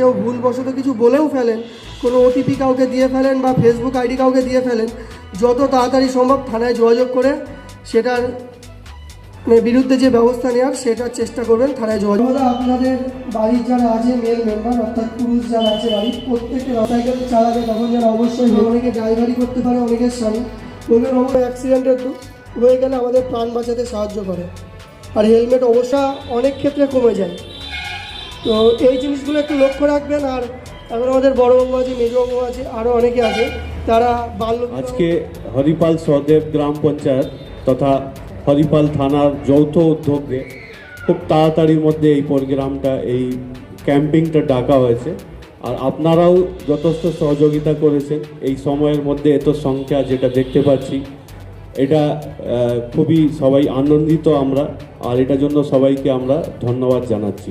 কেউ ভুলবশত কিছু বলেও ফেলেন, কোনো ওটিপি কাউকে দিয়ে ফেলেন বা ফেসবুক আইডি কাউকে দিয়ে ফেলেন, যত তাড়াতাড়ি সম্ভব থানায় যোগাযোগ করে সেটার মানে বিরুদ্ধে যে ব্যবস্থা নেওয়ার সেটার চেষ্টা করবেন, থানায় যোগাযোগ আপনাদের বাড়ির যারা আছে মেল মেম্বার অর্থাৎ পুরুষ যারা আছে বাড়ির প্রত্যেককে সাইকেল চালাবে, তখন যারা অবশ্যই অনেকে ড্রাইভারি করতে পারে, অনেকের স্বামী। বলবেন অবশ্য অ্যাক্সিডেন্টের হয়ে গেলে আমাদের প্রাণ বাঁচাতে সাহায্য করে। আর হেলমেট অবশ্য অনেক ক্ষেত্রে কমে যায়। তো এই জিনিসগুলো একটু লক্ষ্য রাখবেন, আর এখন আমাদের বড়বাবু আছে মেজবাবু আছে আরও অনেকে আছে, তারা বাল্য আজকে হরিপাল সহদেব গ্রাম পঞ্চায়েত তথা হরিপাল থানার যৌথ উদ্যোগে খুব তাড়াতাড়ির মধ্যে এই প্রোগ্রামটা, এই ক্যাম্পিংটা ডাকা হয়েছে। আর আপনারাও যথেষ্ট সহযোগিতা করেছেন, এই সময়ের মধ্যে এত সংখ্যা যেটা দেখতে পাচ্ছি, এটা খুবই সবাই আনন্দিত আমরা, আর এটার জন্য সবাইকে আমরা ধন্যবাদ জানাচ্ছি।